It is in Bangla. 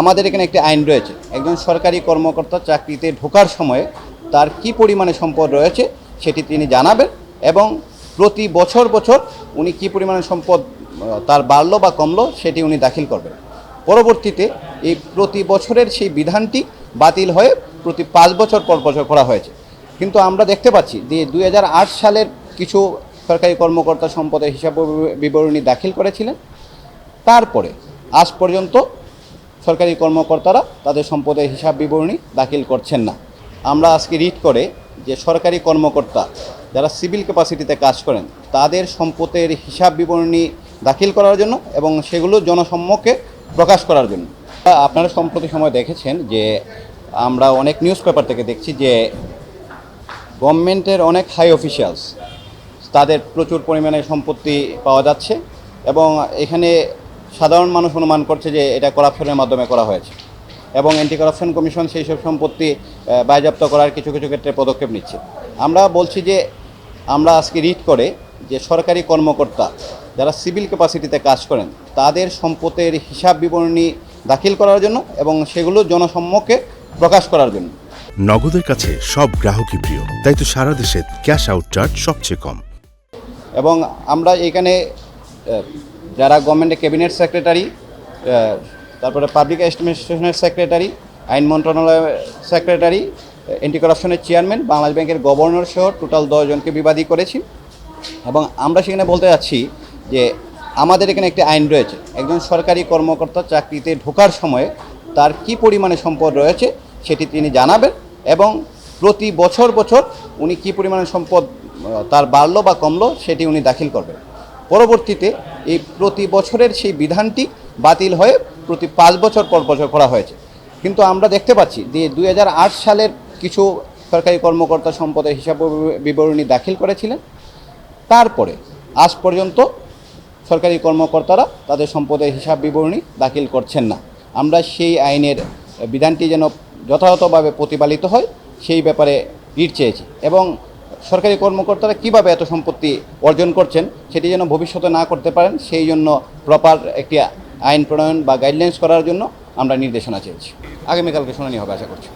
আমাদের এখানে একটি আইন রয়েছে। একজন সরকারি কর্মকর্তা চাকরিতে ঢোকার সময়ে তার কি পরিমাণে সম্পদ রয়েছে সেটি তিনি জানাবেন এবং প্রতি বছর বছর উনি কি পরিমাণে সম্পদ তার বাড়লো বা কমলো সেটি উনি দাখিল করবেন। পরবর্তীতে এই প্রতি বছরের সেই বিধানটি বাতিল হয়ে প্রতি পাঁচ বছর পর বছর করা হয়েছে। কিন্তু আমরা দেখতে পাচ্ছি যে দুই হাজার আট সালের কিছু সরকারি কর্মকর্তা সম্পদের হিসাব বিবরণী দাখিল করেছিলেন। তারপরে আজ পর্যন্ত সরকারি কর্মকর্তারা তাদের সম্পদের হিসাব বিবরণী দাখিল করছেন না। আমরা আজকে রিড করে যে সরকারি কর্মকর্তা যারা সিভিল ক্যাপাসিটিতে কাজ করেন, তাদের সম্পদের হিসাব বিবরণী দাখিল করার জন্য এবং সেগুলো জনসম্মুখে প্রকাশ করার জন্য। আপনারা সম্প্রতি সময় দেখেছেন যে আমরা অনেক নিউজ পেপার থেকে দেখছি যে গভর্নমেন্টের অনেক হাই অফিসিয়ালস তাদের প্রচুর পরিমাণে সম্পত্তি পাওয়া যাচ্ছে এবং এখানে সাধারণ মানুষ অনুমান করছে যে এটা করাপশনের মাধ্যমে করা হয়েছে। এবং অ্যান্টি করাপশন কমিশন সেই সব সম্পত্তি বাজেয়াপ্ত করার কিছু কিছু ক্ষেত্রে পদক্ষেপ নিচ্ছে। আমরা বলছি যে আমরা আজকে রিড করে যে সরকারি কর্মকর্তা যারা সিভিল ক্যাপাসিটিতে কাজ করেন তাদের সম্পদের হিসাব বিবরণী দাখিল করার জন্য এবং সেগুলো জনসম্মুখে প্রকাশ করার জন্য। নগদের কাছে সব গ্রাহকই প্রিয় তাই তো সারা দেশে ক্যাশ আউট চার্জ সবচেয়ে কম। এবং আমরা এখানে যারা গভর্নমেন্টের ক্যাবিনেট সেক্রেটারি তারপরে পাবলিক অ্যাডমিনিস্ট্রেশনের সেক্রেটারি, আইন মন্ত্রণালয়ের সেক্রেটারি এন্টি করাপশনের চেয়ারম্যান বাংলাদেশ ব্যাংকের গভর্নর সহ টোটাল দশজনকে বিবাদী করেছি। এবং আমরা সেখানে বলতে যাচ্ছি যে আমাদের এখানে একটি আইন রয়েছে। একজন সরকারি কর্মকর্তা চাকরিতে ঢোকার সময়ে তার কি পরিমাণে সম্পদ রয়েছে সেটি তিনি জানাবেন এবং প্রতি বছর বছর উনি কি পরিমাণে সম্পদ তার বাড়লো বা কমলো সেটি উনি দাখিল করবেন। পরবর্তীতে এই প্রতি বছরের সেই বিধানটি বাতিল হয়ে প্রতি পাঁচ বছর পর বছর করা হয়েছে। কিন্তু আমরা দেখতে পাচ্ছি যে দু হাজার আট সালের কিছু সরকারি কর্মকর্তা সম্পদের হিসাব বিবরণী দাখিল করেছিলেন। তারপরে আজ পর্যন্ত সরকারি কর্মকর্তারা তাদের সম্পদের হিসাব বিবরণী দাখিল করছেন না। আমরা সেই আইনের বিধানটি যেন যথাযথভাবে প্রতিপালিত হয়, সেই ব্যাপারে রিট চেয়েছি এবং সরকারি কর্মকর্তারা কীভাবে এত সম্পত্তি অর্জন করছেন সেটি যেন ভবিষ্যতে না করতে পারেন, সেই জন্য প্রপার একটি আইন প্রণয়ন বা গাইডলাইন্স করার জন্য আমরা নির্দেশনা চেয়েছি। আগামীকালকে শুনানি হবে, আশা করছি।